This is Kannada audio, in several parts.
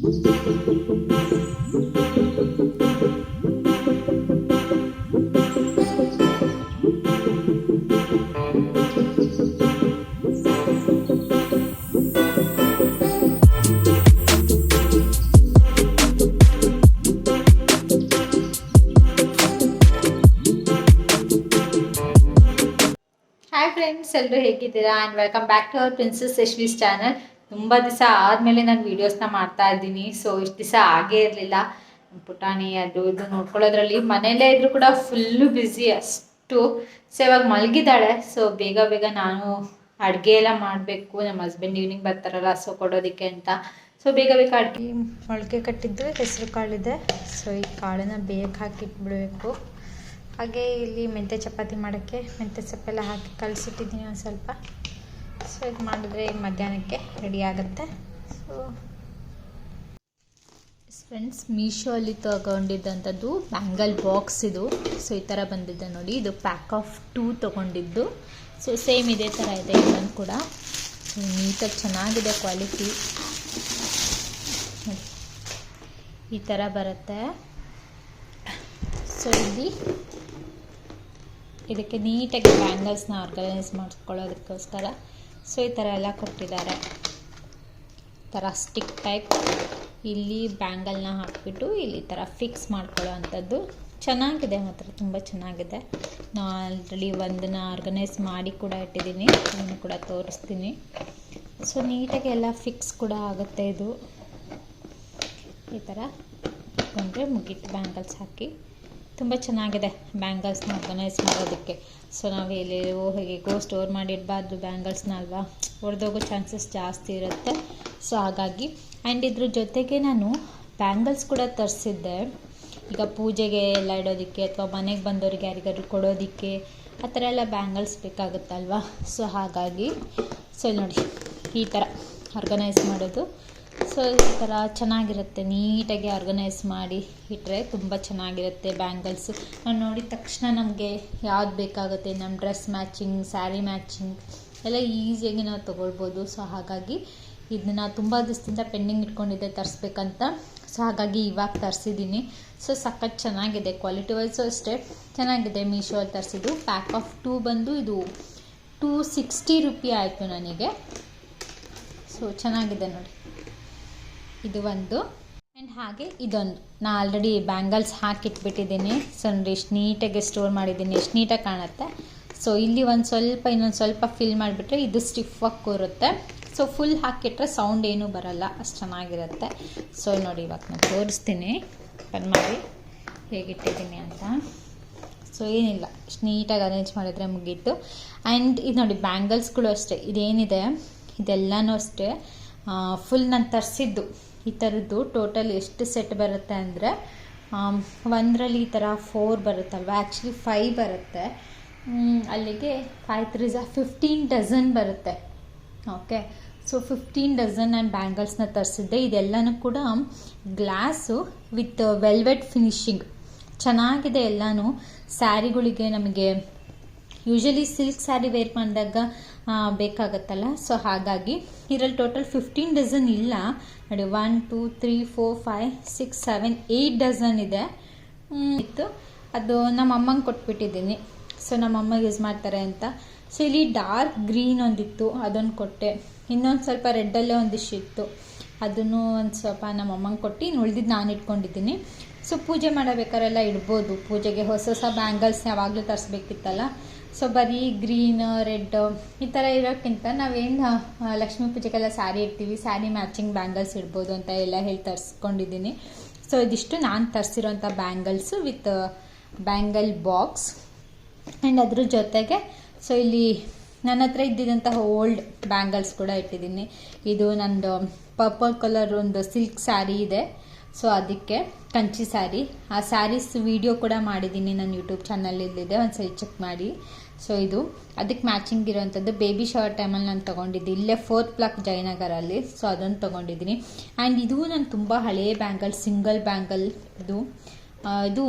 ಹಾಯ್ ಫ್ರೆಂಡ್ಸ್ ಎಲ್ಲರೂ ಹೇಗಿದ್ದೀರಾ and welcome back to our princess Yashvi's channel ತುಂಬ ದಿವಸ ಆದಮೇಲೆ ನಾನು ವೀಡಿಯೋಸ್ನ ಮಾಡ್ತಾ ಇದ್ದೀನಿ. ಸೊ ಇಷ್ಟು ದಿವಸ ಆಗೇ ಇರಲಿಲ್ಲ. ಪುಟಾಣಿ ಅದು ಇದು ನೋಡ್ಕೊಳ್ಳೋದ್ರಲ್ಲಿ ಮನೆಯಲ್ಲೇ ಇದ್ರೂ ಕೂಡ ಫುಲ್ಲು ಬ್ಯುಸಿ ಅಷ್ಟು. ಸೊ ಇವಾಗ ಮಲಗಿದ್ದಾಳೆ. ಸೊ ಬೇಗ ಬೇಗ ನಾನು ಅಡುಗೆ ಎಲ್ಲ ಮಾಡಬೇಕು. ನಮ್ಮ ಹಸ್ಬೆಂಡ್ ಈವ್ನಿಂಗ್ ಬರ್ತಾರಲ್ಲ ಸೊ ಕೊಡೋದಕ್ಕೆ ಅಂತ. ಸೊ ಬೇಗ ಬೇಗ ಅಡುಗೆ ಮೊಳಕೆ ಕಟ್ಟಿದ್ದು, ಹೆಸರು ಕಾಳಿದೆ ಸೊ ಈ ಕಾಳನ್ನ ಬೇಗ ಹಾಕಿಟ್ಬಿಡಬೇಕು ಹಾಗೆ ಇಲ್ಲಿ ಮೆಂತ್ಯ ಚಪಾತಿ ಮಾಡೋಕ್ಕೆ ಮೆಂತ್ಯ ಸೊಪ್ಪೆಲ್ಲ ಹಾಕಿ ಕಲಸಿಟ್ಟಿದ್ದೀನಿ ಒಂದು ಸ್ವಲ್ಪ. ಸೊ ಇದು ಮಾಡಿದ್ರೆ ಮಧ್ಯಾಹ್ನಕ್ಕೆ ರೆಡಿ ಆಗುತ್ತೆ. ಸೊ ಫ್ರೆಂಡ್ಸ್ ಮೀಶೋ ಅಲ್ಲಿ ತಗೊಂಡಿದ್ದಂಥದ್ದು ಬ್ಯಾಂಗಲ್ ಬಾಕ್ಸ್ ಇದು. ಸೊ ಈ ಥರ ಬಂದಿದೆ ನೋಡಿ. ಇದು ಪ್ಯಾಕ್ ಆಫ್ ಟೂ ತೊಗೊಂಡಿದ್ದು. ಸೊ ಸೇಮ್ ಇದೇ ಥರ ಇದೆ ಇನ್ನೊಂದು ಕೂಡ. ಸೊ ನೀಟಾಗಿ ಚೆನ್ನಾಗಿದೆ ಕ್ವಾಲಿಟಿ ಈ ಥರ ಬರುತ್ತೆ. ಸೊ ಇಲ್ಲಿ ಇದಕ್ಕೆ ನೀಟಾಗಿ ಬ್ಯಾಂಗಲ್ಸ್ನ ಆರ್ಗನೈಸ್ ಮಾಡ್ಕೊಳ್ಳೋದಕ್ಕೋಸ್ಕರ ಸೊ ಈ ಥರ ಎಲ್ಲ ಕೊಟ್ಟಿದ್ದಾರೆ. ಥರ ಸ್ಟಿಕ್ ಟೈಪ್ ಇಲ್ಲಿ ಬ್ಯಾಂಗಲ್ನ ಹಾಕಿಬಿಟ್ಟು ಇಲ್ಲಿ ಥರ ಫಿಕ್ಸ್ ಮಾಡ್ಕೊಳ್ಳೋ ಅಂಥದ್ದು ಚೆನ್ನಾಗಿದೆ ಮಾತ್ರ, ತುಂಬ ಚೆನ್ನಾಗಿದೆ. ನಾನು ಆಲ್ರೆಡಿ ಒಂದನ್ನ ಆರ್ಗನೈಸ್ ಮಾಡಿ ಕೂಡ ಇಟ್ಟಿದ್ದೀನಿ. ಅದನ್ನು ಕೂಡ ತೋರಿಸ್ತೀನಿ. ಸೊ ನೀಟಾಗಿ ಎಲ್ಲ ಫಿಕ್ಸ್ ಕೂಡ ಆಗುತ್ತೆ ಇದು. ಈ ಥರ ಇಟ್ಕೊಂಡ್ರೆ ಮುಗೀತು ಬ್ಯಾಂಗಲ್ಸ್ ಹಾಕಿ. ತುಂಬ ಚೆನ್ನಾಗಿದೆ ಬ್ಯಾಂಗಲ್ಸ್ನ ಆರ್ಗನೈಸ್ ಮಾಡೋದಕ್ಕೆ. ಸೊ ನಾವು ಎಲ್ಲೆಲ್ಲೋ ಹೇಗೋ ಸ್ಟೋರ್ ಮಾಡಿಡಬಾರ್ದು ಬ್ಯಾಂಗಲ್ಸ್ನ ಅಲ್ವಾ? ಹೊಡೆದೋಗೋ ಚಾನ್ಸಸ್ ಜಾಸ್ತಿ ಇರುತ್ತೆ. ಸೊ ಹಾಗಾಗಿ ಆ್ಯಂಡ್ ಇದ್ರ ಜೊತೆಗೆ ನಾನು ಬ್ಯಾಂಗಲ್ಸ್ ಕೂಡ ತರಿಸಿದ್ದೆ. ಈಗ ಪೂಜೆಗೆ ಎಲ್ಲ ಇಡೋದಕ್ಕೆ ಅಥವಾ ಮನೆಗೆ ಬಂದವರಿಗೆ ಯಾರಿಗಾದ್ರು ಕೊಡೋದಕ್ಕೆ ಆ ಥರ ಎಲ್ಲ ಬ್ಯಾಂಗಲ್ಸ್ ಬೇಕಾಗುತ್ತಲ್ವಾ? ಸೊ ಹಾಗಾಗಿ ಸೊ ನೋಡಿ ಈ ಥರ ಆರ್ಗನೈಸ್ ಮಾಡೋದು. ಸೊ ಈ ಥರ ಚೆನ್ನಾಗಿರುತ್ತೆ, ನೀಟಾಗಿ ಆರ್ಗನೈಸ್ ಮಾಡಿ ಇಟ್ಟರೆ ತುಂಬ ಚೆನ್ನಾಗಿರುತ್ತೆ ಬ್ಯಾಂಗಲ್ಸ್ ನಾವು ನೋಡಿದ ತಕ್ಷಣ ನಮಗೆ ಯಾವ್ದು ಬೇಕಾಗುತ್ತೆ ನಮ್ಮ ಡ್ರೆಸ್ ಮ್ಯಾಚಿಂಗ್ ಸ್ಯಾರಿ ಮ್ಯಾಚಿಂಗ್ ಎಲ್ಲ ಈಸಿಯಾಗಿ ನಾವು ತೊಗೊಳ್ಬೋದು. ಸೊ ಹಾಗಾಗಿ ಇದನ್ನ ತುಂಬ ದಿವಸದಿಂದ ಪೆಂಡಿಂಗ್ ಇಟ್ಕೊಂಡಿದ್ದೆ ತರಿಸ್ಬೇಕಂತ. ಸೊ ಹಾಗಾಗಿ ಇವಾಗ ತರಿಸಿದ್ದೀನಿ ಸೊ ಸಖತ್ ಚೆನ್ನಾಗಿದೆ ಕ್ವಾಲಿಟಿ ವೈಸು ಅಷ್ಟೇ. ಚೆನ್ನಾಗಿದೆ ಮೀಶೋಲ್ಲಿ ತರಿಸಿದ್ದು. ಪ್ಯಾಕ್ ಆಫ್ ಟೂ ಬಂದು ಇದು ಟೂ ಸಿಕ್ಸ್ಟಿ ರುಪಿ ಆಯಿತು ನನಗೆ. ಸೊ ಚೆನ್ನಾಗಿದೆ ನೋಡಿ. ಇದು ಒಂದು. ಆ್ಯಂಡ್ ಹಾಗೆ ಇದೊಂದು. ನಾ ಆಲ್ರೆಡಿ ಬ್ಯಾಂಗಲ್ಸ್ ಹಾಕಿಟ್ಬಿಟ್ಟಿದ್ದೀನಿ. ಸೊ ನೋಡಿ ಎಷ್ಟು ನೀಟಾಗಿ ಸ್ಟೋರ್ ಮಾಡಿದ್ದೀನಿ. ಎಷ್ಟು ನೀಟಾಗಿ ಕಾಣುತ್ತೆ. ಸೊ ಇಲ್ಲಿ ಒಂದು ಸ್ವಲ್ಪ, ಇನ್ನೊಂದು ಸ್ವಲ್ಪ ಫಿಲ್ ಮಾಡಿಬಿಟ್ರೆ ಇದು ಸ್ಟಿಫಾಗಿ ಕೂರುತ್ತೆ. ಸೊ ಫುಲ್ ಹಾಕಿಟ್ರೆ ಸೌಂಡ್ ಏನೂ ಬರಲ್ಲ. ಅಷ್ಟು ಚೆನ್ನಾಗಿರುತ್ತೆ. ಸೊ ನೋಡಿ ಇವಾಗ ನಾನು ತೋರಿಸ್ತೀನಿ. ಬನ್ ಮಾಡಿ. ಹೇಗಿಟ್ಟಿದ್ದೀನಿ ಅಂತ. ಸೊ ಏನಿಲ್ಲ. ಇಷ್ಟು ನೀಟಾಗಿ ಅರೇಂಜ್ ಮಾಡಿದರೆ ಮುಗೀತು. ಆ್ಯಂಡ್ ಇದು ನೋಡಿ ಬ್ಯಾಂಗಲ್ಸ್ಗಳು ಅಷ್ಟೇ. ಇದೇನಿದೆ? ಇದೆಲ್ಲನೂ ಅಷ್ಟೇ. ಫುಲ್ ನಾನು ತರಿಸಿದ್ದು. ಈ ಥರದ್ದು ಟೋಟಲ್ ಎಷ್ಟು ಸೆಟ್ ಬರುತ್ತೆ ಅಂದರೆ ಒಂದರಲ್ಲಿ ಈ ಥರ ಫೋರ್ ಬರುತ್ತಲ್ವ? ಆ್ಯಕ್ಚುಲಿ ಫೈವ್ ಬರುತ್ತೆ. ಅಲ್ಲಿಗೆ ಫೈವ್ ತ್ರೀಸ ಫಿಫ್ಟೀನ್ ಡಜನ್ ಬರುತ್ತೆ. ಓಕೆ ಸೊ ಫಿಫ್ಟೀನ್ ಡಜನ್ ನಾನು ಬ್ಯಾಂಗಲ್ಸ್ನ ತರಿಸಿದ್ದೆ. ಇದೆಲ್ಲನೂ ಕೂಡ ಗ್ಲಾಸು ವಿತ್ ವೆಲ್ವೆಟ್ ಫಿನಿಶಿಂಗ್ ಚೆನ್ನಾಗಿದೆ ಎಲ್ಲನೂ. ಸ್ಯಾರಿಗಳಿಗೆ ನಮಗೆ ಯೂಶಲಿ ಸಿಲ್ಕ್ ಸ್ಯಾರಿ ವೇರ್ ಮಾಡಿದಾಗ ಬೇಕಾಗತ್ತಲ್ಲ? ಸೊ ಹಾಗಾಗಿ ಇದರಲ್ಲಿ ಟೋಟಲ್ ಫಿಫ್ಟೀನ್ ಡಜನ್ ಇಲ್ಲ. ನೋಡಿ one two three four five six seven eight dozen ಇದೆ. ಇತ್ತು. ಅದು ನಮ್ಮ ಅಮ್ಮಂಗೆ ಕೊಟ್ಬಿಟ್ಟಿದ್ದೀನಿ. ಸೊ ನಮ್ಮ ಅಮ್ಮ ಯೂಸ್ ಮಾಡ್ತಾರೆ ಅಂತ. ಸೊ ಇಲ್ಲಿ ಡಾರ್ಕ್ ಗ್ರೀನ್ ಒಂದಿತ್ತು ಅದೊಂದು ಕೊಟ್ಟೆ. ಇನ್ನೊಂದು ಸ್ವಲ್ಪ ರೆಡ್ಡಲ್ಲೇ ಒಂದಿಷ್ಟು ಇತ್ತು. ಅದನ್ನು ಒಂದು ಸ್ವಲ್ಪ ನಮ್ಮ ಅಮ್ಮಂಗೆ ಕೊಟ್ಟು ಇನ್ನು ಉಳಿದಿದ್ದು ನಾನು ಇಟ್ಕೊಂಡಿದ್ದೀನಿ. ಸೊ ಪೂಜೆ ಮಾಡಬೇಕಾರೆಲ್ಲ ಇಡ್ಬೋದು. ಪೂಜೆಗೆ ಹೊಸ ಹೊಸ ಬ್ಯಾಂಗಲ್ಸ್ ಯಾವಾಗಲೂ ತರಿಸ್ಬೇಕಿತ್ತಲ್ಲ? ಸೊ ಬರೀ ಗ್ರೀನ್ ರೆಡ್ ಈ ಥರ ಇರೋಕ್ಕಿಂತ ನಾವೇನು ಲಕ್ಷ್ಮೀ ಪೂಜೆಗೆಲ್ಲ ಸ್ಯಾರಿ ಇಡ್ತೀವಿ. ಸ್ಯಾರಿ ಮ್ಯಾಚಿಂಗ್ ಬ್ಯಾಂಗಲ್ಸ್ ಇಡ್ಬೋದು ಅಂತ ಎಲ್ಲ ಹೇಳಿ ತರಿಸ್ಕೊಂಡಿದ್ದೀನಿ. ಸೊ ಇದಿಷ್ಟು ನಾನು ತರಿಸಿರೋಂಥ bangles with bangle box and ಅದ್ರ ಜೊತೆಗೆ ಸೊ ಇಲ್ಲಿ ನನ್ನ ಹತ್ರ ಇದ್ದಿದ್ದಂತಹ ಓಲ್ಡ್ ಬ್ಯಾಂಗಲ್ಸ್ ಕೂಡ ಇಟ್ಟಿದ್ದೀನಿ. ಇದು ನಂದು ಪರ್ಪಲ್ ಕಲರ್ ಒಂದು ಸಿಲ್ಕ್ ಸ್ಯಾರಿ ಇದೆ. ಸೊ ಅದಕ್ಕೆ ಕಂಚಿ ಸ್ಯಾರಿ ಆ ಸ್ಯಾರೀಸ್ ವಿಡಿಯೋ ಕೂಡ ಮಾಡಿದ್ದೀನಿ ನನ್ನ ಯೂಟ್ಯೂಬ್ ಚಾನಲಲ್ಲಿದೆ ಒಂದು ಸರಿ ಚೆಕ್ ಮಾಡಿ. ಸೊ ಇದು ಅದಕ್ಕೆ ಮ್ಯಾಚಿಂಗ್ ಇರೋವಂಥದ್ದು ಬೇಬಿ ಶವರ್ ಟೈಮಲ್ಲಿ ನಾನು ತೊಗೊಂಡಿದ್ದೆ. ಇಲ್ಲೇ ಫೋರ್ತ್ ಬ್ಲಾಕ್ ಜಯನಗರಲ್ಲಿ ಸೊ ಅದನ್ನು ತೊಗೊಂಡಿದ್ದೀನಿ. ಆ್ಯಂಡ್ ಇದು ನಾನು ತುಂಬ ಹಳೆಯ ಬ್ಯಾಂಗಲ್ ಸಿಂಗಲ್ ಬ್ಯಾಂಗಲ್ ಇದು. ಇದು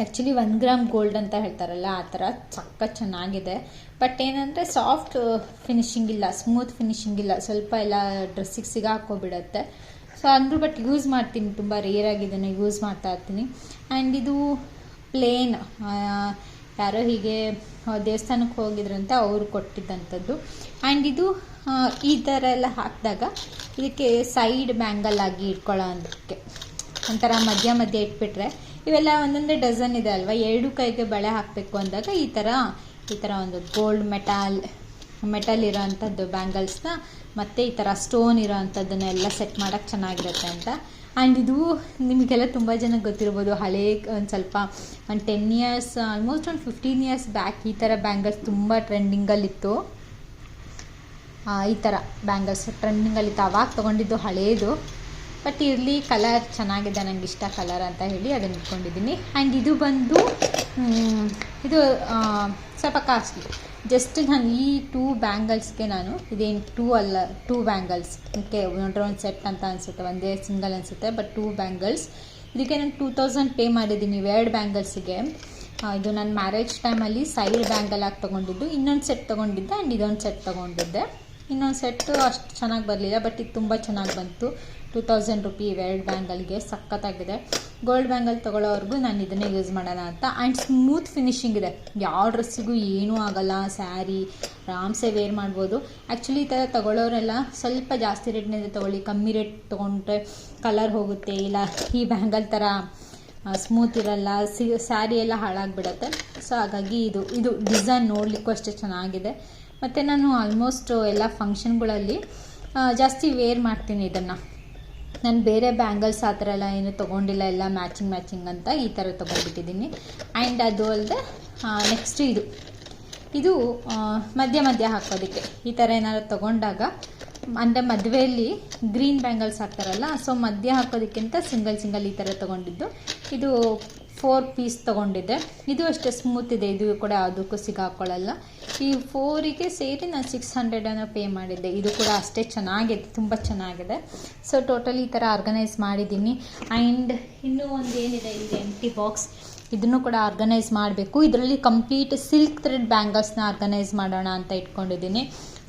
ಆ್ಯಕ್ಚುಲಿ ಒನ್ ಗ್ರಾಮ್ ಗೋಲ್ಡ್ ಅಂತ ಹೇಳ್ತಾರಲ್ಲ, ಆ ಥರ ಸಕ್ಕ ಚೆನ್ನಾಗಿದೆ. ಬಟ್ ಏನಂದರೆ ಸಾಫ್ಟ್ ಫಿನಿಷಿಂಗ್ ಇಲ್ಲ ಸ್ಮೂತ್ ಫಿನಿಷಿಂಗ್ ಇಲ್ಲ. ಸ್ವಲ್ಪ ಎಲ್ಲ ಡ್ರೆಸ್ಸಿಗೆ ಸಿಗಾಕೋಬಿಡತ್ತೆ ಸೊ ಅಂದರೂ ಬಟ್ ಯೂಸ್ ಮಾಡ್ತೀನಿ. ತುಂಬ ರೇರಾಗಿ ಇದನ್ನು ಯೂಸ್ ಮಾಡ್ತಾ ಇರ್ತೀನಿ. ಆ್ಯಂಡ್ ಇದು ಪ್ಲೇನ್ ಯಾರೋ ಹೀಗೆ ದೇವಸ್ಥಾನಕ್ಕೆ ಹೋಗಿದ್ರಂತೆ, ಅವರು ಕೊಟ್ಟಿದ್ದಂಥದ್ದು. ಆ್ಯಂಡ್ ಇದು ಈ ಥರ ಎಲ್ಲ ಹಾಕಿದಾಗ ಇದಕ್ಕೆ ಸೈಡ್ ಬ್ಯಾಂಗಲ್ ಆಗಿ ಇಟ್ಕೊಳ್ಳೋ ಅದಕ್ಕೆ ಒಂಥರ ಮಧ್ಯ ಮಧ್ಯ ಇಟ್ಬಿಟ್ರೆ ಇವೆಲ್ಲ ಒಂದೊಂದೇ ಡಜನ್ ಇದೆ ಅಲ್ವಾ? ಎರಡು ಕೈಗೆ ಬಳೆ ಹಾಕಬೇಕು ಅಂದಾಗ ಈ ಥರ ಈ ಥರ ಒಂದು ಗೋಲ್ಡ್ ಮೆಟಾಲ್ ಮೆಟಲ್ ಇರೋ ಅಂಥದ್ದು ಬ್ಯಾಂಗಲ್ಸ್ನ ಮತ್ತು ಈ ಥರ ಸ್ಟೋನ್ ಇರೋ ಅಂಥದ್ದನ್ನೆಲ್ಲ ಸೆಟ್ ಮಾಡೋಕ್ಕೆ ಚೆನ್ನಾಗಿರುತ್ತೆ ಅಂತ. ಆ್ಯಂಡ್ ಇದು ನಿಮಗೆಲ್ಲ ತುಂಬ ಜನಕ್ಕೆ ಗೊತ್ತಿರ್ಬೋದು, ಹಳೇ ಒಂದು ಸ್ವಲ್ಪ ಒಂದು ಟೆನ್ ಇಯರ್ಸ್ ಆಲ್ಮೋಸ್ಟ್ ಒಂದು ಫಿಫ್ಟೀನ್ ಇಯರ್ಸ್ ಬ್ಯಾಕ್ ಈ ಥರ ಬ್ಯಾಂಗಲ್ಸ್ ತುಂಬ ಟ್ರೆಂಡಿಂಗಲ್ಲಿತ್ತು ಈ ಥರ ಬ್ಯಾಂಗಲ್ಸ್ ಟ್ರೆಂಡಿಂಗಲ್ಲಿತ್ತು ಅವಾಗ ತೊಗೊಂಡಿದ್ದು ಹಳೇದು. ಬಟ್ ಇರಲಿ ಕಲರ್ ಚೆನ್ನಾಗಿದೆ ನನಗೆ ಇಷ್ಟ ಕಲರ್ ಅಂತ ಹೇಳಿ ಅದನ್ನು ಇಟ್ಕೊಂಡಿದ್ದೀನಿ. ಆ್ಯಂಡ್ ಇದು ಬಂದು ಇದು ಸ್ವಲ್ಪ ಕಾಸ್ಟ್ಲಿ. ಜಸ್ಟ್ ನಾನು ಈ ಟೂ ಬ್ಯಾಂಗಲ್ಸ್ಗೆ ನಾನು, ಇದೇನು ಟೂ ಅಲ್ಲ ಟೂ ಬ್ಯಾಂಗಲ್ಸ್ ಓಕೆ ನೋಡ್ರೆ ಒಂದು ಸೆಟ್ ಅಂತ ಅನಿಸುತ್ತೆ, ಒಂದೇ ಸಿಂಗಲ್ ಅನಿಸುತ್ತೆ ಬಟ್ ಟೂ ಬ್ಯಾಂಗಲ್ಸ್ ಇದಕ್ಕೆ ನಾನು ಟೂ ತೌಸಂಡ್ ಪೇ ಮಾಡಿದ್ದೀನಿ ಎರಡು ಬ್ಯಾಂಗಲ್ಸಿಗೆ ಇದು ನನ್ನ ಮ್ಯಾರೇಜ್ ಟೈಮಲ್ಲಿ ಸೈಡ್ ಬ್ಯಾಂಗಲ್ ಆಗಿ ತೊಗೊಂಡಿದ್ದು, ಇನ್ನೊಂದು ಸೆಟ್ ತೊಗೊಂಡಿದ್ದೆ ಆ್ಯಂಡ್ ಇದೊಂದು ಸೆಟ್ ತೊಗೊಂಡಿದ್ದೆ. ಇನ್ನೊಂದು ಸೆಟ್ಟು ಅಷ್ಟು ಚೆನ್ನಾಗಿ ಬರಲಿಲ್ಲ ಬಟ್ ಇದು ತುಂಬ ಚೆನ್ನಾಗಿ ಬಂತು. ಟೂ ತೌಸಂಡ್ ರುಪಿ ಇವೆರಡು ಬ್ಯಾಂಗಲ್ಗೆ ಸಖತ್ತಾಗಿದೆ. ಗೋಲ್ಡ್ ಬ್ಯಾಂಗಲ್ ತೊಗೊಳ್ಳೋವರೆಗೂ ನಾನು ಇದನ್ನೇ ಯೂಸ್ ಮಾಡೋಣ ಅಂತ. ಆ್ಯಂಡ್ ಸ್ಮೂತ್ ಫಿನಿಶಿಂಗ್ ಇದೆ. ಯಾವ ಡ್ರೆಸ್ಸಿಗೂ ಏನೂ ಆಗಲ್ಲ. ಸ್ಯಾರಿ ಆರಾಮ್ಸೆ ವೇರ್ ಮಾಡ್ಬೋದು. ಆ್ಯಕ್ಚುಲಿ ಈ ಥರ ತೊಗೊಳ್ಳೋರೆಲ್ಲ ಸ್ವಲ್ಪ ಜಾಸ್ತಿ ರೇಟ್ನಿಂದ ತೊಗೊಳ್ಳಿ. ಕಮ್ಮಿ ರೇಟ್ ತೊಗೊಂಡ್ರೆ ಕಲರ್ ಹೋಗುತ್ತೆ. ಇಲ್ಲ, ಈ ಬ್ಯಾಂಗಲ್ ಥರ ಸ್ಮೂತ್ ಇರಲ್ಲ. ಸಿ ಸ್ಯಾರಿ ಎಲ್ಲ ಹಾಳಾಗಿಬಿಡತ್ತೆ. ಸೊ ಹಾಗಾಗಿ ಇದು ಇದು ಡಿಸೈನ್ ನೋಡಲಿಕ್ಕೂ ಅಷ್ಟೇ ಚೆನ್ನಾಗಿದೆ. ಮತ್ತು ನಾನು ಆಲ್ಮೋಸ್ಟ್ ಎಲ್ಲ ಫಂಕ್ಷನ್ಗಳಲ್ಲಿ ಜಾಸ್ತಿ ವೇರ್ ಮಾಡ್ತೀನಿ ಇದನ್ನು. ನಾನು ಬೇರೆ ಬ್ಯಾಂಗಲ್ಸ್ ಆ ಥರ ಎಲ್ಲ ಏನು ತೊಗೊಂಡಿಲ್ಲ, ಎಲ್ಲ ಮ್ಯಾಚಿಂಗ್ ಮ್ಯಾಚಿಂಗ್ ಅಂತ ಈ ಥರ ತೊಗೊಂಡ್ಬಿಟ್ಟಿದ್ದೀನಿ. ಆ್ಯಂಡ್ ಅದು ಅಲ್ಲದೆ ನೆಕ್ಸ್ಟ್ ಇದು. ಇದು ಮಧ್ಯ ಮಧ್ಯ ಹಾಕೋದಕ್ಕೆ. ಈ ಥರ ಏನಾದ್ರು ತೊಗೊಂಡಾಗ, ಅಂದರೆ ಮದುವೆಯಲ್ಲಿ ಗ್ರೀನ್ ಬ್ಯಾಂಗಲ್ಸ್ ಹಾಕ್ತಾರಲ್ಲ ಸೊ ಮಧ್ಯ ಹಾಕೋದಕ್ಕಿಂತ ಸಿಂಗಲ್ ಸಿಂಗಲ್ ಈ ಥರ ತೊಗೊಂಡಿದ್ದು. ಇದು ಫೋರ್ ಪೀಸ್ ತೊಗೊಂಡಿದ್ದೆ. ಇದು ಅಷ್ಟೇ ಸ್ಮೂತ್ ಇದೆ. ಇದು ಕೂಡ ಯಾವುದಕ್ಕೂ ಸಿಗಾಕೊಳ್ಳಲ್ಲ. ಈ ಫೋರಿಗೆ ಸೇರಿ ನಾನು ಸಿಕ್ಸ್ ಹಂಡ್ರೆಡನ್ನು ಪೇ ಮಾಡಿದ್ದೆ. ಇದು ಕೂಡ ಅಷ್ಟೇ ಚೆನ್ನಾಗಿದೆ. ತುಂಬ ಚೆನ್ನಾಗಿದೆ. ಸೊ ಟೋಟಲ್ ಈ ಥರ ಆರ್ಗನೈಸ್ ಮಾಡಿದ್ದೀನಿ. ಆ್ಯಂಡ್ ಇನ್ನೂ ಒಂದು ಏನಿದೆ? ಇದು ಎಂಟಿ ಬಾಕ್ಸ್ ಇದನ್ನು ಕೂಡ ಆರ್ಗನೈಸ್ ಮಾಡಬೇಕು. ಇದರಲ್ಲಿ ಕಂಪ್ಲೀಟ್ ಸಿಲ್ಕ್ ಥ್ರೆಡ್ ಬ್ಯಾಂಗಲ್ಸ್ನ ಆರ್ಗನೈಸ್ ಮಾಡೋಣ ಅಂತ ಇಟ್ಕೊಂಡಿದ್ದೀನಿ.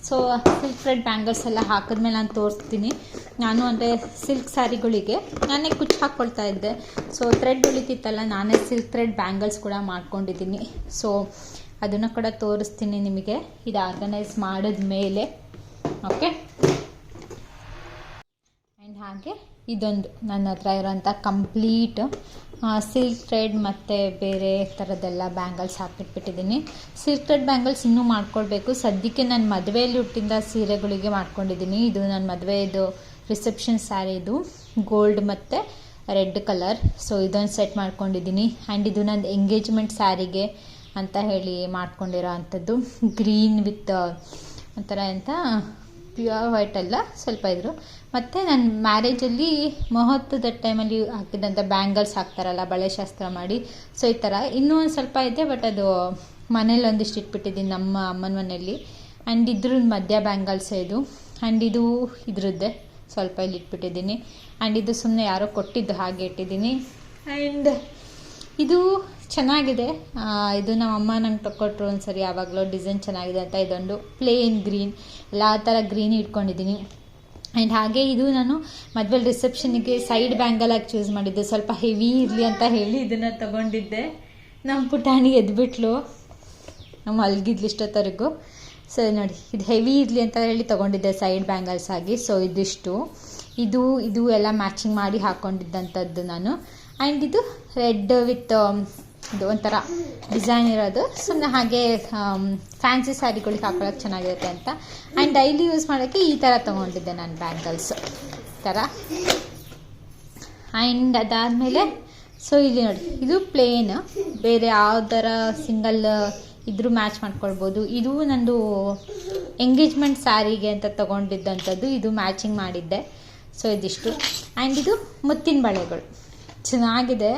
ಸೊ ಸಿಲ್ಕ್ ಥ್ರೆಡ್ ಬ್ಯಾಂಗಲ್ಸ್ ಎಲ್ಲ ಹಾಕಿದ್ಮೇಲೆ ನಾನು ತೋರಿಸ್ತೀನಿ. ನಾನು ಅಂದರೆ ಸಿಲ್ಕ್ ಸ್ಯಾರಿಗಳಿಗೆ ನಾನೇ ಕುಚ್ಚು ಹಾಕ್ಕೊಳ್ತಾ ಇದ್ದೆ. ಸೊ ಥ್ರೆಡ್ ಉಳಿತಿತ್ತಲ್ಲ, ನಾನೇ ಸಿಲ್ಕ್ ಥ್ರೆಡ್ ಬ್ಯಾಂಗಲ್ಸ್ ಕೂಡ ಮಾಡ್ಕೊಂಡಿದ್ದೀನಿ. ಸೊ ಅದನ್ನು ಕೂಡ ತೋರಿಸ್ತೀನಿ ನಿಮಗೆ. ಇದು ಆರ್ಗನೈಸ್ ಮಾಡಿದ ಮೇಲೆ ಓಕೆ ಆ್ಯಂಡ್ ಹಾಗೆ ಇದೊಂದು ನನ್ನ ಹತ್ರ ಇರೋಂಥ ಕಂಪ್ಲೀಟ್ ಸಿಲ್ಕ್ ಥ್ರೆಡ್ ಮತ್ತು ಬೇರೆ ಥರದ್ದೆಲ್ಲ ಬ್ಯಾಂಗಲ್ಸ್ ಹಾಕಿಟ್ಬಿಟ್ಟಿದ್ದೀನಿ ಸಿಲ್ಕ್ ಥ್ರೆಡ್ ಬ್ಯಾಂಗಲ್ಸ್ ಇನ್ನೂ ಮಾಡ್ಕೊಳ್ಬೇಕು. ಸದ್ಯಕ್ಕೆ ನಾನು ಮದುವೆಯಲ್ಲಿ ಹುಟ್ಟಿದ ಸೀರೆಗಳಿಗೆ ಮಾಡ್ಕೊಂಡಿದ್ದೀನಿ. ಇದು ನನ್ನ ಮದುವೆದು ರಿಸೆಪ್ಷನ್ ಸ್ಯಾರಿ ಇದು. ಗೋಲ್ಡ್ ಮತ್ತು ರೆಡ್ ಕಲರ್ ಸೊ ಇದೊಂದು ಸೆಟ್ ಮಾಡ್ಕೊಂಡಿದ್ದೀನಿ. ಆ್ಯಂಡ್ ಇದು ನನ್ನ ಎಂಗೇಜ್ಮೆಂಟ್ ಸ್ಯಾರಿಗೆ ಅಂತ ಹೇಳಿ ಮಾಡ್ಕೊಂಡಿರೋ ಅಂಥದ್ದು. ಗ್ರೀನ್ ವಿತ್ ಒಂಥರ ಎಂಥ ಪ್ಯೂರ್ ವೈಟ್ ಅಲ್ಲ ಸ್ವಲ್ಪ ಇದ್ರು. ಮತ್ತು ನನ್ನ ಮ್ಯಾರೇಜಲ್ಲಿ ಮಹತ್ವದ ಟೈಮಲ್ಲಿ ಹಾಕಿದಂಥ ಬ್ಯಾಂಗಲ್ಸ್ ಹಾಕ್ತಾರಲ್ಲ, ಬಳೆ ಶಾಸ್ತ್ರ ಮಾಡಿ. ಸೊ ಈ ಥರ ಇನ್ನೂ ಒಂದು ಸ್ವಲ್ಪ ಇದೆ ಬಟ್ ಅದು ಮನೇಲಿ ಒಂದಿಷ್ಟು ಇಟ್ಬಿಟ್ಟಿದ್ದೀನಿ ನಮ್ಮ ಅಮ್ಮನ ಮನೆಯಲ್ಲಿ ಆ್ಯಂಡ್ ಇದ್ರ ಮಧ್ಯ ಬ್ಯಾಂಗಲ್ಸ್ ಇದು. ಆ್ಯಂಡ್ ಇದು ಇದ್ರದ್ದೇ ಸ್ವಲ್ಪ ಇಲ್ಲಿ ಇಟ್ಬಿಟ್ಟಿದ್ದೀನಿ ಆ್ಯಂಡ್ ಇದು ಸುಮ್ಮನೆ ಯಾರೋ ಕೊಟ್ಟಿದ್ದು ಹಾಗೆ ಇಟ್ಟಿದ್ದೀನಿ ಆ್ಯಂಡ್ ಇದು ಚೆನ್ನಾಗಿದೆ. ಇದು ನಮ್ಮ ಅಮ್ಮ ನಂಗೆ ತೊಕೊಟ್ರು ಒಂದು ಸರಿ ಯಾವಾಗಲೂ ಡಿಸೈನ್ ಚೆನ್ನಾಗಿದೆ ಅಂತ ಇದೊಂದು ಪ್ಲೇನ್ ಗ್ರೀನ್ ಎಲ್ಲ ಥರ ಗ್ರೀನ್ ಇಟ್ಕೊಂಡಿದ್ದೀನಿ. ಆ್ಯಂಡ್ ಹಾಗೆ ಇದು ನಾನು ಮದುವೆಲಿ ರಿಸೆಪ್ಷನ್ಗೆ ಸೈಡ್ ಬ್ಯಾಂಗಲಾಗಿ ಚೂಸ್ ಮಾಡಿದ್ದೆ. ಸ್ವಲ್ಪ ಹೆವಿ ಇರಲಿ ಅಂತ ಹೇಳಿ ಇದನ್ನು ತಗೊಂಡಿದ್ದೆ. ನಮ್ಮ ಪುಟಾಣಿ ಎದ್ಬಿಟ್ಲು. ನಮ್ಮ ಮಲಗಿದ್ಲು ಇಷ್ಟೊತ್ತವರೆಗೂ. ಸೊ ನೋಡಿ, ಇದು ಹೆವಿ ಇರಲಿ ಅಂತ ಹೇಳಿ ತೊಗೊಂಡಿದ್ದೆ ಸೈಡ್ ಬ್ಯಾಂಗಲ್ಸ್ ಆಗಿ ಸೊ ಇದಿಷ್ಟು. ಇದು ಇದು ಎಲ್ಲ ಮ್ಯಾಚಿಂಗ್ ಮಾಡಿ ಹಾಕ್ಕೊಂಡಿದ್ದಂಥದ್ದು ನಾನು. ಆ್ಯಂಡ್ ಇದು ರೆಡ್ ವಿತ್ ಇದು ಒಂಥರ ಡಿಸೈನ್ ಇರೋದು. ಸುಮ್ಮನೆ ಹಾಗೆ ಫ್ಯಾನ್ಸಿ ಸ್ಯಾರಿಗಳಿಗೆ ಹಾಕೊಳ್ಳೋಕೆ ಚೆನ್ನಾಗಿರುತ್ತೆ ಅಂತ. ಆ್ಯಂಡ್ ಡೈಲಿ ಯೂಸ್ ಮಾಡೋಕ್ಕೆ ಈ ಥರ ತೊಗೊಂಡಿದ್ದೆ ನಾನು ಬ್ಯಾಂಗಲ್ಸ್ ಥರ ಆ್ಯಂಡ್ ಅದಾದಮೇಲೆ ಸೊ ಇಲ್ಲಿ ನೋಡಿ, ಇದು ಪ್ಲೇನ್ ಬೇರೆ ಯಾವ್ದಾರ ಸಿಂಗಲ್ ಇದ್ರೂ ಮ್ಯಾಚ್ ಮಾಡ್ಕೊಳ್ಬೋದು. ಇದು ನಂದು ಎಂಗೇಜ್ಮೆಂಟ್ ಸ್ಯಾರಿಗೆ ಅಂತ ತೊಗೊಂಡಿದ್ದಂಥದ್ದು. ಇದು ಮ್ಯಾಚಿಂಗ್ ಮಾಡಿದ್ದೆ. ಸೊ ಇದಿಷ್ಟು. ಆ್ಯಂಡ್ ಇದು ಮುತ್ತಿನ ಬಳೆಗಳು. ಚೆನ್ನಾಗಿದೆ.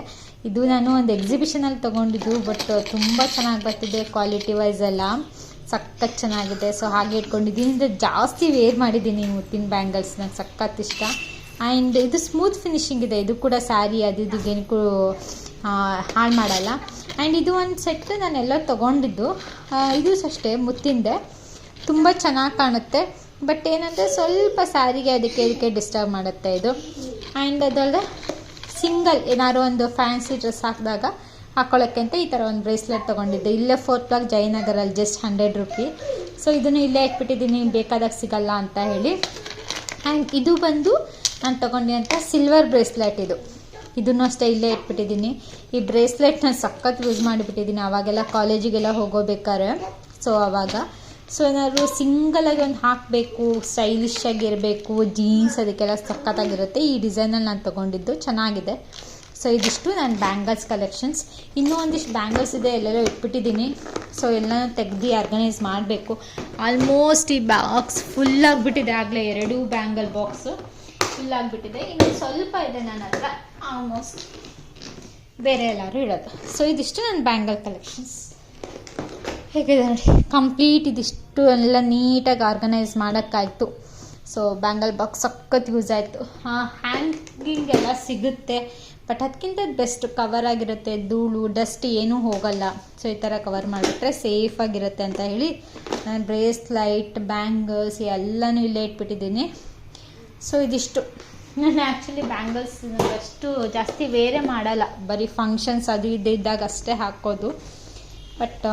ಇದು ನಾನು ಒಂದು ಎಕ್ಸಿಬಿಷನಲ್ಲಿ ತೊಗೊಂಡಿದ್ದು ಬಟ್ ತುಂಬ ಚೆನ್ನಾಗಿ ಬರ್ತಿದೆ ಕ್ವಾಲಿಟಿ ವೈಸ್ ಎಲ್ಲ. ಸಖತ್ ಚೆನ್ನಾಗಿದೆ. ಸೊ ಹಾಗೆ ಇಟ್ಕೊಂಡಿದ್ದೀನಿ. ಅಂದರೆ ಜಾಸ್ತಿ ವೇರ್ ಮಾಡಿದ್ದೀನಿ ಮುತ್ತಿನ ಬ್ಯಾಂಗಲ್ಸ್ ನಂಗೆ ಸಖತ್ ಇಷ್ಟ. ಆ್ಯಂಡ್ ಇದು ಸ್ಮೂತ್ ಫಿನಿಶಿಂಗ್ ಇದೆ. ಇದು ಕೂಡ ಸ್ಯಾರಿ ಅದು ಇದು ಏನಕ್ಕೂ ಹಾಳು ಮಾಡಲ್ಲ. ಆ್ಯಂಡ್ ಇದು ಒಂದು ಸೆಟ್ ನಾನೆಲ್ಲ ತೊಗೊಂಡಿದ್ದು. ಆ, ಇದು ಅಷ್ಟೇ ಮುತ್ತಿಂದೆ. ತುಂಬ ಚೆನ್ನಾಗಿ ಕಾಣುತ್ತೆ. ಬಟ್ ಏನಂದರೆ ಸ್ವಲ್ಪ ಸ್ಯಾರಿಗೆ ಅದಕ್ಕೆ ಇದಕ್ಕೆ ಡಿಸ್ಟರ್ಬ್ ಮಾಡುತ್ತೆ ಇದು. ಆ್ಯಂಡ್ ಅದಲ್ಲದೆ ಸಿಂಗಲ್ ಏನಾದ್ರು ಒಂದು ಫ್ಯಾನ್ಸಿ ಡ್ರೆಸ್ ಹಾಕಿದಾಗ ಹಾಕೊಳ್ಳೋಕ್ಕೆ ಅಂತ ಈ ಥರ ಒಂದು ಬ್ರೇಸ್ಲೆಟ್ ತೊಗೊಂಡಿದ್ದೆ. ಇಲ್ಲೇ ಫೋರ್ತ್ ಬ್ಲಾಕ್ ಜಯನಗರಲ್ಲಿ ಜಸ್ಟ್ ಹಂಡ್ರೆಡ್ ರುಪಿ. ಸೊ ಇದನ್ನು ಇಲ್ಲೇ ಇಟ್ಬಿಟ್ಟಿದ್ದೀನಿ ಬೇಕಾದಾಗ ಸಿಗಲ್ಲ ಅಂತ ಹೇಳಿ. ಆ್ಯಂಡ್ ಇದು ಬಂದು ನಾನು ತೊಗೊಂಡೆ ಸಿಲ್ವರ್ ಬ್ರೇಸ್ಲೆಟ್ ಇದು. ಇದನ್ನು ಅಷ್ಟೇ ಇಲ್ಲೇ ಇಟ್ಬಿಟ್ಟಿದ್ದೀನಿ. ಈ ಬ್ರೇಸ್ಲೆಟ್ ನಾನು ಸಖತ್ ಯೂಸ್ ಮಾಡಿಬಿಟ್ಟಿದ್ದೀನಿ. ಅವಾಗೆಲ್ಲ ಕಾಲೇಜಿಗೆಲ್ಲ ಹೋಗೋಬೇಕಾದ್ರೆ. ಸೊ ಅವಾಗ ಸೊ ಏನಾದ್ರು ಸಿಂಗಲಾಗಿ ಒಂದು ಹಾಕಬೇಕು ಸ್ಟೈಲಿಶ್ ಆಗಿರಬೇಕು ಜೀನ್ಸ್ ಅದಕ್ಕೆಲ್ಲ ಸಖತ್ತಾಗಿರುತ್ತೆ ಈ ಡಿಸೈನಲ್ಲಿ ನಾನು ತೊಗೊಂಡಿದ್ದು ಚೆನ್ನಾಗಿದೆ. ಸೊ ಇದಿಷ್ಟು ನನ್ನ ಬ್ಯಾಂಗಲ್ಸ್ ಕಲೆಕ್ಷನ್ಸ್ ಇನ್ನೂ ಒಂದಿಷ್ಟು ಬ್ಯಾಂಗಲ್ಸ್ ಇದೆ, ಎಲ್ಲೆಲ್ಲ ಇಟ್ಬಿಟ್ಟಿದ್ದೀನಿ. ಸೊ ಎಲ್ಲನೂ ತೆಗ್ದು ಆರ್ಗನೈಸ್ ಮಾಡಬೇಕು. ಆಲ್ಮೋಸ್ಟ್ ಈ ಬಾಕ್ಸ್ ಫುಲ್ ಆಗಿಬಿಟ್ಟಿದೆ ಆಗಲೇ, ಎರಡೂ ಬ್ಯಾಂಗಲ್ ಬಾಕ್ಸು ಫುಲ್ ಆಗಿಬಿಟ್ಟಿದೆ. ಇನ್ನು ಸ್ವಲ್ಪ ಇದೆ ನನ್ನ ಹತ್ರ ಆಲ್ಮೋಸ್ಟ್ ಬೇರೆ ಎಲ್ಲರೂ ಇಡೋದು. ಸೊ ಇದಿಷ್ಟು ನನ್ನ ಬ್ಯಾಂಗಲ್ ಕಲೆಕ್ಷನ್ಸ್ ಹೇಗಿದೆ ನೋಡಿ ಕಂಪ್ಲೀಟ್ ಇದಿಷ್ಟು ಎಲ್ಲ ನೀಟಾಗಿ ಆರ್ಗನೈಸ್ ಮಾಡೋಕ್ಕಾಯಿತು. ಸೊ ಬ್ಯಾಂಗಲ್ ಬಾಕ್ಸ್ ಸಖತ್ ಯೂಸ್ ಆಯಿತು. ಹಾಂ ಹ್ಯಾಂಗಿಂಗ್ ಎಲ್ಲ ಸಿಗುತ್ತೆ ಬಟ್ ಅದಕ್ಕಿಂತ ಬೆಸ್ಟ್ ಕವರ್ ಆಗಿರುತ್ತೆ ಧೂಳು ಡಸ್ಟ್ ಏನೂ ಹೋಗಲ್ಲ. ಸೊ ಈ ಥರ ಕವರ್ ಮಾಡಿಬಿಟ್ರೆ ಸೇಫಾಗಿರುತ್ತೆ ಅಂತ ಹೇಳಿ ನಾನು ಬ್ರೇಸ್ಲೈಟ್ ಬ್ಯಾಂಗಲ್ಸ್ ಎಲ್ಲನೂ ಇಲ್ಲೇ ಇಟ್ಬಿಟ್ಟಿದ್ದೀನಿ. ಸೊ ಇದಿಷ್ಟು. ನಾನು ಆ್ಯಕ್ಚುಲಿ ಬ್ಯಾಂಗಲ್ಸ್ ಅಷ್ಟು ಜಾಸ್ತಿ ವೇರೆ ಮಾಡಲ್ಲ. ಬರೀ ಫಂಕ್ಷನ್ಸ್ ಅದು ಇದು ಇದ್ದಾಗ ಅಷ್ಟೇ ಹಾಕೋದು. ಬಟ್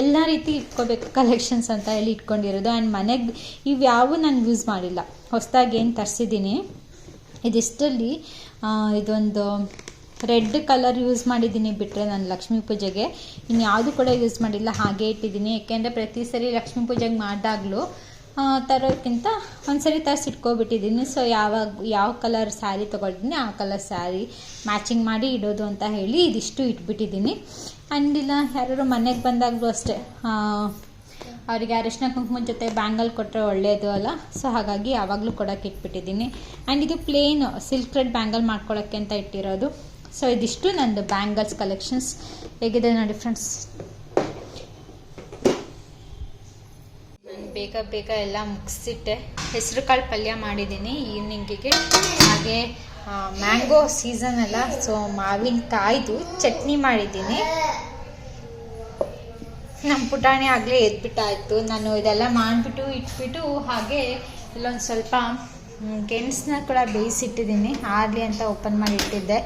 ಎಲ್ಲ ರೀತಿ ಇಟ್ಕೋಬೇಕು ಕಲೆಕ್ಷನ್ಸ್ ಅಂತ ಹೇಳಿ ಇಟ್ಕೊಂಡಿರೋದು. ಆ್ಯಂಡ್ ಮನೆಗೆ ಇವ್ಯಾವು ನಾನು ಯೂಸ್ ಮಾಡಿಲ್ಲ. ಹೊಸದಾಗಿ ಏನು ತರಿಸಿದ್ದೀನಿ, ಇದಿಷ್ಟರಲ್ಲಿ ಇದೊಂದು ರೆಡ್ ಕಲರ್ ಯೂಸ್ ಮಾಡಿದ್ದೀನಿ ಬಿಟ್ಟರೆ ನಾನು ಲಕ್ಷ್ಮೀ ಪೂಜೆಗೆ. ಇನ್ನು ಯಾವುದು ಕೂಡ ಯೂಸ್ ಮಾಡಿಲ್ಲ, ಹಾಗೆ ಇಟ್ಟಿದ್ದೀನಿ. ಯಾಕೆಂದರೆ ಪ್ರತಿ ಸರಿ ಲಕ್ಷ್ಮೀ ಪೂಜೆಗೆ ಮಾಡಿದಾಗಲೂ ತರೋಕ್ಕಿಂತ ಒಂದ್ಸರಿ ತರ್ಸಿ ಇಟ್ಕೊಬಿಟ್ಟಿದ್ದೀನಿ. ಸೊ ಯಾವಾಗ, ಯಾವ ಕಲರ್ ಸ್ಯಾರಿ ತೊಗೊಳ್ತೀನಿ, ಆ ಕಲರ್ ಸ್ಯಾರಿ ಮ್ಯಾಚಿಂಗ್ ಮಾಡಿ ಇಡೋದು ಅಂತ ಹೇಳಿ ಇದಿಷ್ಟು ಇಟ್ಬಿಟ್ಟಿದ್ದೀನಿ. ಆ್ಯಂಡ್ ಇಲ್ಲ ಯಾರು ಮನೆಗೆ ಬಂದಾಗಲೂ ಅಷ್ಟೇ ಅವರಿಗೆ ಅರಿಶಿನ ಕುಂಕುಮದ ಜೊತೆ ಬ್ಯಾಂಗಲ್ ಕೊಟ್ಟರೆ ಒಳ್ಳೆಯದು ಅಲ್ಲ? ಸೊ ಹಾಗಾಗಿ ಯಾವಾಗಲೂ ಕೊಡೋಕೆ ಇಟ್ಬಿಟ್ಟಿದ್ದೀನಿ. ಆ್ಯಂಡ್ ಇದು ಪ್ಲೇನ್ ಸಿಲ್ಕ್ ರೆಡ್ ಬ್ಯಾಂಗಲ್ ಮಾಡ್ಕೊಳ್ಳೋಕ್ಕೆ ಅಂತ ಇಟ್ಟಿರೋದು. ಸೊ ಇದಿಷ್ಟು ನಂದು ಬ್ಯಾಂಗಲ್ಸ್ ಕಲೆಕ್ಷನ್ಸ್ ಹೇಗಿದೆ ನೋಡಿ ಫ್ರೆಂಡ್ಸ್ ಬೇಗ ಬೇಗ ಎಲ್ಲ ಮುಗಿಸಿಟ್ಟೆ. ಹೆಸರು ಕಾಳು ಪಲ್ಯ ಮಾಡಿದ್ದೀನಿ ಈವ್ನಿಂಗಿಗೆ. ಹಾಗೆ ಮ್ಯಾಂಗೋ ಸೀಸನ್ ಅಲ್ಲ, ಸೊ ಮಾವಿನಕಾಯ್ದು ಚಟ್ನಿ ಮಾಡಿದ್ದೀನಿ. ನಮ್ಮ ಪುಟಾಣಿ ಆಗಲೇ ಎದ್ಬಿಟ್ಟಾಯಿತು. ನಾನು ಇದೆಲ್ಲ ಮಾಡಿಬಿಟ್ಟು, ಇಟ್ಬಿಟ್ಟು, ಹಾಗೆ ಇಲ್ಲೊಂದು ಸ್ವಲ್ಪ ಗೆಣಸನ್ನ ಕೂಡ ಬೇಯಿಸಿಟ್ಟಿದ್ದೀನಿ. ಆಗಲಿ ಅಂತ ಓಪನ್ ಮಾಡಿ ಇಟ್ಟಿದ್ದೆ.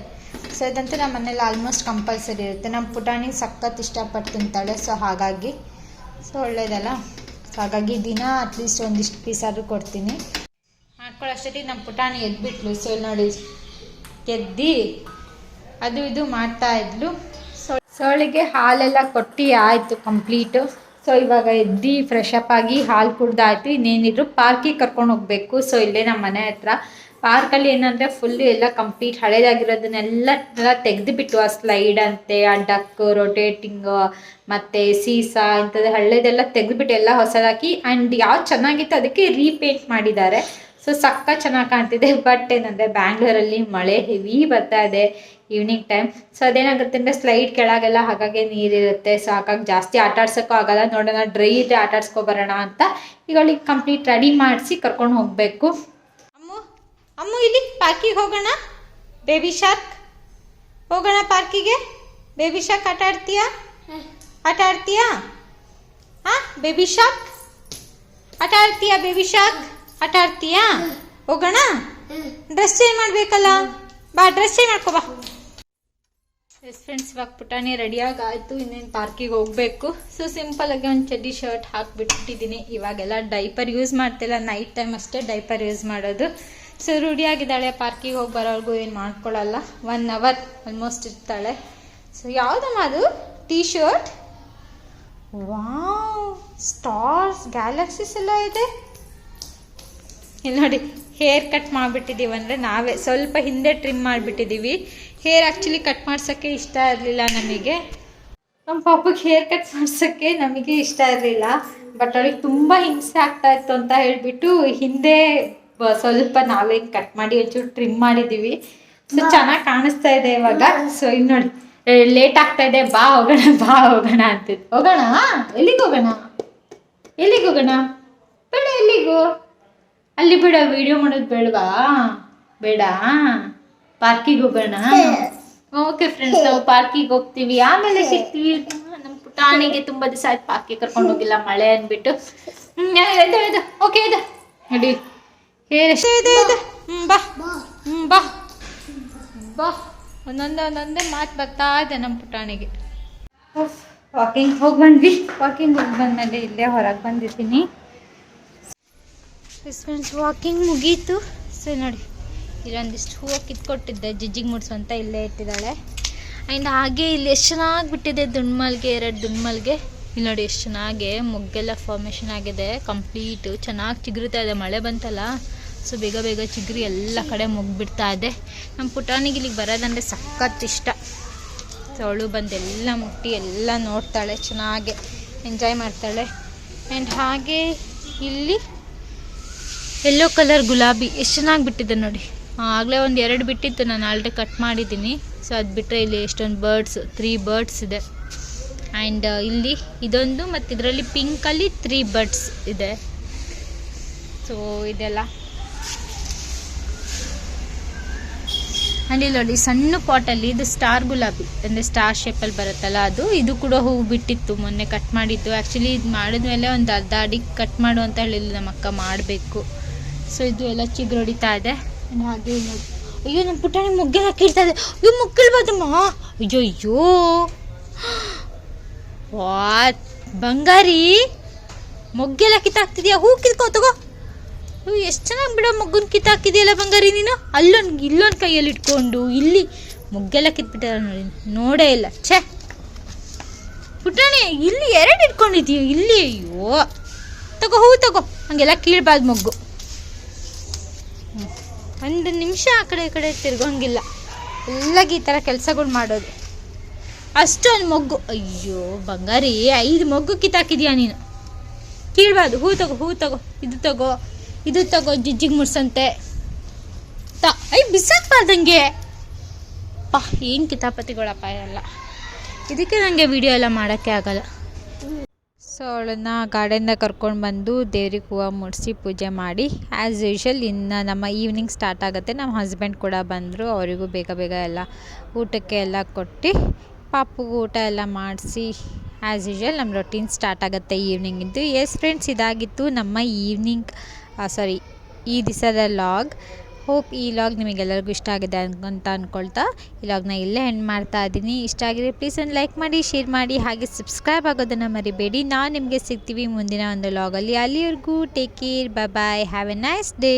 ಸೊ ಇದಂತೂ ನಮ್ಮ ಮನೇಲಿ ಆಲ್ಮೋಸ್ಟ್ ಕಂಪಲ್ಸರಿ ಇರುತ್ತೆ. ನಮ್ಮ ಪುಟಾಣಿ ಸಖತ್ ಇಷ್ಟಪಟ್ಟು ತಿಂತಾಳೆ, ಸೊ ಹಾಗಾಗಿ. ಸೊ ಒಳ್ಳೇದಲ್ಲ. ಹಾಗಾಗಿ ದಿನ ಅಟ್ಲೀಸ್ಟ್ ಒಂದಿಷ್ಟು ಪೀಸಾದ್ರೂ ಕೊಡ್ತೀನಿ. ಮಾಡ್ಕೊಳ್ಳೋಷ್ಟೊತ್ತಿಗೆ ನಮ್ಮ ಪುಟಾಣಿ ಎದ್ಬಿಟ್ಲು. ಸೊ ನೋಡಿ, ಎದ್ದಿ ಅದು ಇದು ಮಾಡ್ತಾ ಇದ್ಲು. ಸೋಳಿಗೆ ಹಾಲೆಲ್ಲ ಕೊಟ್ಟು ಆಯಿತು ಕಂಪ್ಲೀಟು ಸೊ ಇವಾಗ ಎದ್ದು ಫ್ರೆಶ್ ಅಪ್ ಆಗಿ ಹಾಲು ಕುಡ್ದಾಯ್ತು. ಇನ್ನೇನಿದ್ರು ಪಾರ್ಕಿಗೆ ಕರ್ಕೊಂಡು ಹೋಗಬೇಕು. ಸೊ ಇಲ್ಲೇ ನಮ್ಮ ಮನೆ ಹತ್ರ. ಪಾರ್ಕಲ್ಲಿ ಏನಂದರೆ ಫುಲ್ಲು ಎಲ್ಲ ಕಂಪ್ಲೀಟ್ ಹಳೇದಾಗಿರೋದನ್ನೆಲ್ಲ ತೆಗೆದು ತೆಗೆದುಬಿಟ್ಟು ಆ ಸ್ಲೈಡ್ ಅಂತೆ, ಆ ಡಕ್ ರೊಟೇಟಿಂಗ್ ಮತ್ತು ಸೀಸಾ ಇಂಥದ್ದು ಹಳೇದೆಲ್ಲ ತೆಗೆದುಬಿಟ್ಟು ಎಲ್ಲ ಹೊಸದಾಕಿ ಆ್ಯಂಡ್ ಯಾವ್ದು ಚೆನ್ನಾಗಿತ್ತು ಅದಕ್ಕೆ ರೀಪೇಂಟ್ ಮಾಡಿದ್ದಾರೆ. ಸೊ ಸಕ್ಕ ಚೆನ್ನಾಗಿ ಕಾಣ್ತಿದೆ. ಬಟ್ ಏನಂದರೆ ಬ್ಯಾಂಗ್ಳೂರಲ್ಲಿ ಮಳೆ ಹೆವಿ ಬರ್ತಾ ಇದೆ ಈವ್ನಿಂಗ್ ಟೈಮ್ ಸೊ ಅದೇನಾಗುತ್ತೆ ಅಂದರೆ ಸ್ಲೈಡ್ ಕೆಳಗೆಲ್ಲ ಹಾಗಾಗಿ ನೀರಿರುತ್ತೆ. ಸೊ ಹಾಗಾಗಿ ಜಾಸ್ತಿ ಆಟ ಆಡ್ಸೋಕ್ಕೂ ಆಗಲ್ಲ. ನೋಡೋಣ ಡ್ರೈ ಇದ್ರೆ ಆಟ ಆಡ್ಸ್ಕೊ ಬರೋಣ ಅಂತ ಈಗ ಕಂಪ್ಲೀಟ್ ರೆಡಿ ಮಾಡಿಸಿ ಕರ್ಕೊಂಡು ಹೋಗಬೇಕು. ಅಮ್ಮು ಇಲ್ಲಿ ಪಾರ್ಕಿಗೆ ಹೋಗೋಣ. ಬೇಬಿ ಶಾರ್ಕ್ ಹೋಗೋಣ ಪಾರ್ಕಿಗೆ ಬೇಬಿ ಶಾರ್ಕ್ ಆಟ ಆಡ್ತೀಯಾ? ಆಟ ಆಡ್ತೀಯಾ? ಹಾಂ ಬೇಬಿ ಶಾರ್ಕ್ ಆಟ ಆಡ್ತೀಯಾ ಬೇಬಿ ಶಾರ್ಕ್ ಆಟ ಆಡ್ತೀಯಾ? ಹೋಗೋಣ? ಡ್ರೆಸ್ ಚೇಂಜ್ ಮಾಡಬೇಕಲ್ಲ? ಬಾ ಡ್ರೆಸ್ ಚೇಂಜ್ ಮಾಡ್ಕೋ ಬಾ. ಎಸ್ ಫ್ರೆಂಡ್ಸ್ ಇವಾಗ ಪುಟಾಣಿ ರೆಡಿಯಾಗಿ ಆಯಿತು ಇನ್ನೇನು ಪಾರ್ಕಿಗೆ ಹೋಗಬೇಕು. ಸೊ ಸಿಂಪಲಾಗಿ ಒಂದು ಚಡ್ಡಿ ಶರ್ಟ್ ಹಾಕಿಬಿಟ್ಟಿದ್ದೀನಿ. ಇವಾಗೆಲ್ಲ ಡೈಪರ್ ಯೂಸ್ ಮಾಡ್ತಿಲ್ಲ. ನೈಟ್ ಟೈಮ್ ಅಷ್ಟೇ ಡೈಪರ್ ಯೂಸ್ ಮಾಡೋದು. ಸೊ ರೂಢಿಯಾಗಿದ್ದಾಳೆ ಪಾರ್ಕಿಗೆ ಹೋಗಿ ಬರೋರ್ಗು ಏನು ಮಾಡ್ಕೊಳ್ಳಲ್ಲ ಒನ್ ಅವರ್ ಆಲ್ಮೋಸ್ಟ್ ಇರ್ತಾಳೆ. ಸೊ ಯಾವುದಮ್ಮ ಅದು? T shirt wow stars galaxies ಎಲ್ಲ ಇದೆ. ಇಲ್ಲಿ ನೋಡಿ ಹೇರ್ ಕಟ್ ಮಾಡಿಬಿಟ್ಟಿದ್ದೀವಿ ಅಂದರೆ ನಾವೇ. ಸ್ವಲ್ಪ ಹಿಂದೆ ಟ್ರಿಮ್ ಮಾಡಿಬಿಟ್ಟಿದ್ದೀವಿ. ಹೇರ್ ಆ್ಯಕ್ಚುಲಿ ಕಟ್ ಮಾಡ್ಸೋಕ್ಕೆ ಇಷ್ಟ ಇರಲಿಲ್ಲ ನಮಗೆ. ನಮ್ಮ ಪಾಪಗೆ ಹೇರ್ ಕಟ್ ಮಾಡ್ಸೋಕ್ಕೆ ನಮಗೆ ಇಷ್ಟ ಇರಲಿಲ್ಲ. ಬಟ್ ಅವ್ರಿಗೆ ತುಂಬ ಹಿಂಸೆ ಆಗ್ತಾ ಇತ್ತು ಅಂತ ಹೇಳಿಬಿಟ್ಟು ಹಿಂದೆ ಸ್ವಲ್ಪ ನಾವೇ ಕಟ್ ಮಾಡಿ ಒಂಚೂರು ಟ್ರಿಮ್ ಮಾಡಿದ್ದೀವಿ. ಸೊ ಚೆನ್ನಾಗಿ ಕಾಣಿಸ್ತಾ ಇದೆ ಇವಾಗ. ಸೊ ಇಲ್ಲಿ ನೋಡಿ. ಲೇಟ್ ಆಗ್ತಾ ಇದೆ. ಬಾ ಹೋಗೋಣ ಬಾ ಹೋಗೋಣ ಅಂತ ಹೋಗೋಣ? ಎಲ್ಲಿಗೆ ಹೋಗೋಣ? ಎಲ್ಲಿಗೆ ಹೋಗೋಣ? ಬೇಡ ಎಲ್ಲಿಗೂ? ಅಲ್ಲಿ ಬೇಡ ವಿಡಿಯೋ ಮಾಡೋದು ಬೇಡವಾ? ಬೇಡ. ಪಾರ್ಕಿಗೆ ಹೋಗೋಣ? ಓಕೆ ಫ್ರೆಂಡ್ಸ್ ನಾವು ಪಾರ್ಕಿಗೆ ಹೋಗ್ತೀವಿ. ಆಮೇಲೆ ಸಿಗ್ತೀವಿ. ನಮ್ಮ ಪುಟಾಣಿಗೆ ತುಂಬ ದಿವಸ ಆಯ್ತು ಪಾರ್ಕಿಗೆ ಕರ್ಕೊಂಡು ಹೋಗಿಲ್ಲ ಮಳೆ ಅಂದ್ಬಿಟ್ಟು. ಹ್ಞೂ ಇದು ಇದು ಓಕೆ ಇದು ನಡಿ. ಹೇಳಷ್ಟು ಇದೆ ಇದೆ. ಬಾ. ಬಾ. ಬಾ. ಒಂದೊಂದೇ ಒಂದೊಂದೇ ಮಾತು ಬರ್ತಾ ಇದೆ ನಮ್ಮ ಪುಟಾಣಿಗೆ. ವಾಕಿಂಗ್ ಹೋಗಿ ಬಂದ್ವಿ. ವಾಕಿಂಗ್ ಹೋಗಿ ಬಂದ್ಮೇಲೆ ಇಲ್ಲೇ ಹೊರಗೆ ಬಂದಿದ್ದೀನಿ. ಫ್ರೆಂಡ್ಸ್ ವಾಕಿಂಗ್ ಮುಗೀತು. ಸೊ ನೋಡಿ ಇಲ್ಲೊಂದಿಷ್ಟು ಹೂವು ಕಿತ್ಕೊಟ್ಟಿದ್ದೆ ಜಿಜ್ಜಿಗೆ ಮುಡ್ಸು ಇಲ್ಲೇ ಇಟ್ಟಿದ್ದಾಳೆ. ಆ್ಯಂಡ್ ಹಾಗೆ ಇಲ್ಲಿ ಎಷ್ಟು ಚೆನ್ನಾಗಿ ಬಿಟ್ಟಿದೆ ದುಂಡ್ಮಲ್ಗೆ ಎರಡು ದುಂಡ್ಮಲ್ಗೆ ಇಲ್ಲಿ ನೋಡಿ ಎಷ್ಟು ಚೆನ್ನಾಗೆ ಮೊಗ್ಗೆಲ್ಲ ಫಾರ್ಮೇಷನ್ ಆಗಿದೆ ಕಂಪ್ಲೀಟು ಚೆನ್ನಾಗಿ ಚಿಗುರುತ್ತಾ ಇದೆ ಮಳೆ ಬಂತಲ್ಲ. ಸೊ ಬೇಗ ಬೇಗ ಚಿಗ್ರಿ ಎಲ್ಲ ಕಡೆ ಮುಗ್ಬಿಡ್ತಾ ಇದೆ. ನಮ್ಮ ಪುಟಾಣಿಗೆ ಇಲ್ಲಿಗೆ ಬರೋದಂದರೆ ಸಖತ್ ಇಷ್ಟ. ಸೊ ಅವಳು ಬಂದೆಲ್ಲ ಮುಟ್ಟಿ ಎಲ್ಲ ನೋಡ್ತಾಳೆ, ಚೆನ್ನಾಗೆ ಎಂಜಾಯ್ ಮಾಡ್ತಾಳೆ. ಆ್ಯಂಡ್ ಹಾಗೆ ಇಲ್ಲಿ ಎಲ್ಲೋ ಕಲರ್ ಗುಲಾಬಿ ಎಷ್ಟು ಚೆನ್ನಾಗಿ ಬಿಟ್ಟಿದೆ ನೋಡಿ. ಆಗಲೇ ಒಂದು ಎರಡು ಬಿಟ್ಟಿತ್ತು, ನಾನು ಆಲ್ರೆಡಿ ಕಟ್ ಮಾಡಿದ್ದೀನಿ ಸೊ ಅದು ಬಿಟ್ಟರೆ ಇಲ್ಲಿ ಎಷ್ಟೊಂದು ಬರ್ಡ್ಸ್ ತ್ರೀ ಬರ್ಡ್ಸ್ ಇದೆ. ಆ್ಯಂಡ್ ಇಲ್ಲಿ ಇದೊಂದು ಮತ್ತು ಇದರಲ್ಲಿ ಪಿಂಕಲ್ಲಿ ತ್ರೀ ಬರ್ಡ್ಸ್ ಇದೆ. ಸೊ ಇದೆಲ್ಲ. ಆ್ಯಂಡ್ ಇಲ್ಲಿ ನೋಡಿ ಸಣ್ಣ ಪಾಟಲ್ಲಿ ಇದು ಸ್ಟಾರ್ ಗುಲಾಬಿ, ಅಂದರೆ ಸ್ಟಾರ್ ಶೇಪಲ್ಲಿ ಬರುತ್ತಲ್ಲ ಅದು, ಇದು ಕೂಡ ಹೂವು ಬಿಟ್ಟಿತ್ತು, ಮೊನ್ನೆ ಕಟ್ ಮಾಡಿದ್ದು. ಆ್ಯಕ್ಚುಲಿ ಇದು ಮಾಡಿದ್ಮೇಲೆ ಒಂದು ಅರ್ಧ ಅಡಿ ಕಟ್ ಮಾಡು ಅಂತ ಹೇಳಿಲ್ಲ ನಮ್ಮ ಅಕ್ಕ ಮಾಡಬೇಕು. ಸೊ ಇದು ಎಲ್ಲ ಚಿಗುರೊಡಿತಾ ಇದೆ. ಹಾಗೆ ಅಯ್ಯೋ ನಮ್ಮ ಪುಟಾಣಿ ಮುಗ್ಗೆಲ್ಲ ಕೀಳ್ತಾ ಇದೆ. ಅಯ್ಯೋ ಮುಗ್ಗಿಳ್ಬೋದಮ್ಮ ಅಯ್ಯೋ ಅಯ್ಯೋ. ವಾ ಬಂಗಾರಿ? ಮೊಗ್ಗೆಲ್ಲ ಕಿತ್ತಾಕ್ತಿದ್ಯಾ? ಹೂ ಕಿತ್ಕೋ, ತಗೋ. ಎಷ್ಟು ಚೆನ್ನಾಗಿ ಬಿಡೋ, ಮಗ್ಗುನ ಕಿತ್ತಾಕಿದೆಯಲ್ಲ ಬಂಗಾರಿ ನೀನು? ಅಲ್ಲೊಂದು ಇಲ್ಲೊಂದು ಕೈಯಲ್ಲಿ ಇಟ್ಕೊಂಡು, ಇಲ್ಲಿ ಮೊಗ್ಗೆಲ್ಲ ಕಿತ್ಬಿಟ್ಟಾರ ನೋಡಿ, ನೋಡೇ ಇಲ್ಲ. ಛೇ! ಪುಟಾಣಿ, ಇಲ್ಲಿ ಎರಡು ಇಟ್ಕೊಂಡಿದ್ದೀವಿ ಇಲ್ಲಿ ಅಯ್ಯೋ! ತಗೋ, ಹೂ ತಗೋ, ಹಂಗೆಲ್ಲ ಕೀಳ್ಬಾರ್ದು ಮಗ್ಗು. ಒಂದು ನಿಮಿಷ ಆ ಕಡೆ ಈ ಕಡೆ ತಿರ್ಗೋಂಗಿಲ್ಲ. ಎಲ್ಲಾಗಿ ಈ ಥರ ಕೆಲಸಗಳು ಮಾಡೋದು. ಅಷ್ಟೊಂದು ಮೊಗ್ಗು. ಅಯ್ಯೋ, ಬಂಗಾರಿ, ಐದು ಮೊಗ್ಗು ಕಿತ್ತಾಕಿದ್ಯಾ ನೀನು? ಕೀಳ್ಬಾರ್ದು. ಹೂ ತಗೋ ಹೂ ತಗೋ, ಇದು ತಗೋ. ಇದು ತಗೋ ಜಿಜ್ಜಿಗೆ ಮುಡ್ಸಂತೆ. ತ ಐ ಬಿಸಾಕ್ಬಾರ್ದಂಗೆ ಪಾ, ಏನು ಕಿತಾಪತಿಗಳಪ್ಪ ಎಲ್ಲ ಇದಕ್ಕೆ ನನಗೆ ವಿಡಿಯೋ ಎಲ್ಲ ಮಾಡೋಕ್ಕೆ ಆಗಲ್ಲ. ಸೊ, ಅವಳನ್ನು ಗಾರ್ಡನ್ನ ಕರ್ಕೊಂಡು ಬಂದು ದೇವ್ರಿಗೆ ಹೂವು ಮುಡಿಸಿ ಪೂಜೆ ಮಾಡಿ ಆ್ಯಸ್ ಯೂಶಲ್ ಇನ್ನು ನಮ್ಮ ಈವ್ನಿಂಗ್ ಸ್ಟಾರ್ಟ್ ಆಗುತ್ತೆ. ನಮ್ಮ ಹಸ್ಬೆಂಡ್ ಕೂಡ ಬಂದರು, ಅವರಿಗೂ ಬೇಗ ಬೇಗ ಎಲ್ಲ ಊಟಕ್ಕೆ ಎಲ್ಲ ಕೊಟ್ಟು, ಪಾಪುಗೂ ಊಟ ಎಲ್ಲ ಮಾಡಿಸಿ ಆ್ಯಸ್ ಯೂಶಲ್ ನಮ್ಮ ರೊಟೀನ್ ಸ್ಟಾರ್ಟ್ ಆಗುತ್ತೆ ಈವ್ನಿಂಗಿದ್ದು ಎಸ್ ಫ್ರೆಂಡ್ಸ್ ಇದಾಗಿತ್ತು ನಮ್ಮ ಈವ್ನಿಂಗ್ ಸಾರಿ. ಈ ದಿಸದ ಲಾಗ್. ಹೋಪ್ ಈ ಲಾಗ್ ನಿಮಗೆಲ್ಲರಿಗೂ ಇಷ್ಟ ಆಗಿದೆ ಅಂತ ಅಂದ್ಕೊಳ್ತಾ ಈ ಲಾಗ್ನ ಇಲ್ಲೇ ಎಂಡ್ ಮಾಡ್ತಾ ಇದ್ದೀನಿ. ಇಷ್ಟ ಆಗಿದೆ ಪ್ಲೀಸ್ ಒಂದು ಲೈಕ್ ಮಾಡಿ ಶೇರ್ ಮಾಡಿ, ಹಾಗೆ ಸಬ್ಸ್ಕ್ರೈಬ್ ಆಗೋದನ್ನು ಮರಿಬೇಡಿ. ನಾವು ನಿಮಗೆ ಸಿಗ್ತೀವಿ ಮುಂದಿನ ಒಂದು ಲಾಗಲ್ಲಿ. ಅಲ್ಲಿವರೆಗೂ take care bye have a nice day